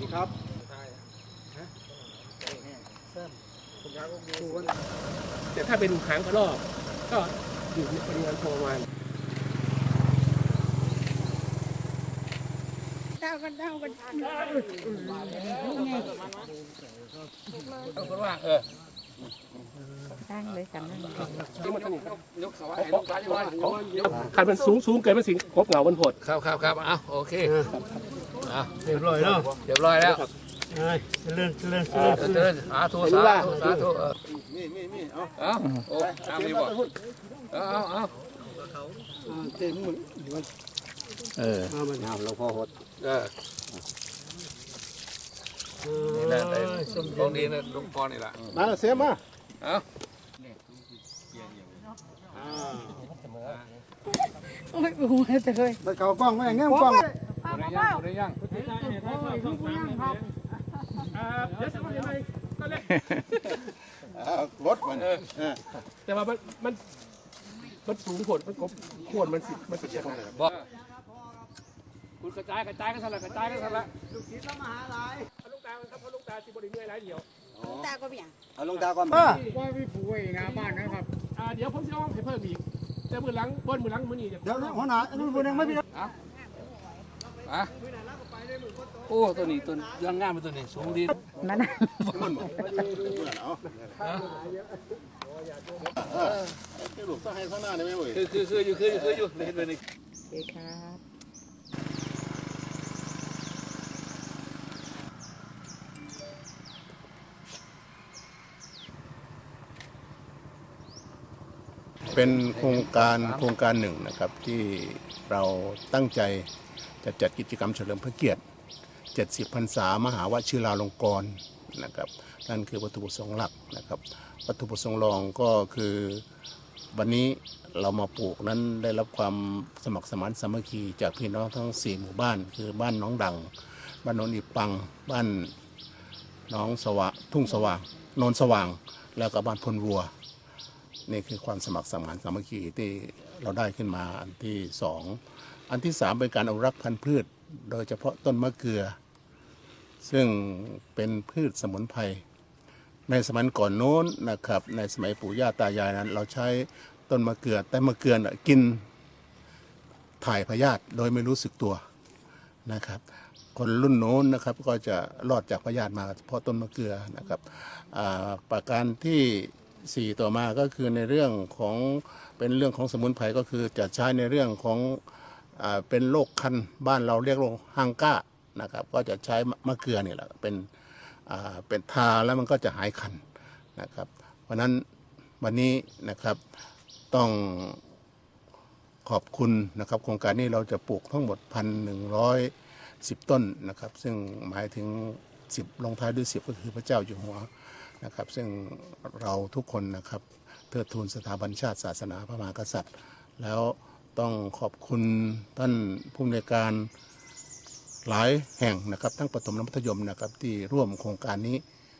ดีครับแต่ถ้าเป็นหางกระรอกก็อยู่ในปริมาณพอประมาณเต้ากันเต้ากันคนว่าเออ ตั้งเลยกันนั่นนี่มันสนิทครับยกเขาไว้ลูกค้าอยู่ว่าคันมันสูงสูงเกินมันสิครบเหงาบนผดครับครับครับเอาโอเคเอาเรียบร้อยเนาะเรียบร้อยแล้วเอ้ยเลื่อนเลื่อนเอเลื่อนอเดินสาธุสาธุสาธุเออนี่นี่นี่เอาเอาโอ้ตามนี้บ่เอาเอาเอาเต็มมือเออเอามันเอาเราพอหดเออ นี่แหละได้ของดีนะลุงพรนี่แหละมาเสียมาเอาโอ้ยกูจะเคยไปเก่ากล้องไม่แง่กล้องได้ยังได้ยังเดี๋ยวจะว่ายังไงก็เลยรถมันแต่ว่ามันมันมันสูงผลมันครบขวดมันสิมันสิจะขนาดบ่คุณกระจายกระจายกันสั่นละกระจายกันสั่นละลูกตา ครับเพราะลูกตาสิบริเมื่อยหลายเดียวตาก็เบี่ยงเอาลงตาก่อนว่าพี่ปู่ไอ้นาบ้านนะครับอ่าเดี๋ยวผมจะเอาให้เพิ่มอีกแต่มือหลังบนมือหลังมือนี่เดี๋ยวเดี๋ยวหัวหน้าอันนู้นคนยังไม่มีอะโอ้ตัวนี้ตัวยังงามเป็นตัวนี้สูงดีมันลูกต้องให้ข้างหน้าได้ไหมเว้ยคือคือคืออยู่คืออยู่คืออยู่เห็นเลยนี่โอเคครับ เป็นโครงการโครงการหนึ่งนะครับที่เราตั้งใจจะจัดกิจกรรมเฉลิมพระเกียรติ 70พรรษามหาวชิราลงกรณ์นะครับนั่นคือวัตถุประสงค์หลักนะครับวัตถุประสงค์รองก็คือวันนี้เรามาปลูกนั้นได้รับความสมัครสมานสามัคคีจากพี่น้องทั้ง 4 หมู่บ้าน คือบ้านน้องดัง บ้านโนนอีปัง บ้านน้องสว่างทุ่งสว่างโนนสว่าง แล้วก็บ้านพลวัว นี่คือความสมัครสมานสามัคคีที่เราได้ขึ้นมาอันที่สองอันที่สามเป็นการอนุรักษ์พันธุ์พืช โดยเฉพาะต้นมะเกลือ ซึ่งเป็นพืชสมุนไพรในสมัยก่อนโน้นนะครับในสมัยปู่ย่าตายายนั้น เราใช้ต้นมะเกลือ แต่มะเกลือนกินถ่ายพยาธิโดยไม่รู้สึกตัวนะครับคนรุ่นโน้นนะครับก็จะรอดจากพยาธิมาเพราะต้นมะเกลือนะครับประการที่ สี่ต่อมาก็คือในเรื่องของเป็นเรื่องของสมุนไพรก็คือจะใช้ในเรื่องของอาเป็นโรคคันบ้านเราเรียกโรคฮังก้านะครับก็จะใช้มะเกลือนี่แหละเป็นอ่าเป็นทาแล้วมันก็จะหายคันนะครับ เพราะนั้นวันนี้นะครับต้องขอบคุณนะครับ โครงการนี้เราจะปลูกทั้งหมดพันหนึ่งร้อยสิบต้นนะครับ ซึ่งหมายถึงสิบลงท้ายด้วยสิบก็คือพระเจ้าอยู่หัว นะครับ ซึ่งเราทุกคนนะครับเทิดทูนสถาบันชาติศาสนาพระมหากษัตริย์ แล้วต้องขอบคุณท่านผู้อำนวยการหลายแห่งนะครับ ทั้งประถมและมัธยมนะครับที่ร่วมโครงการนี้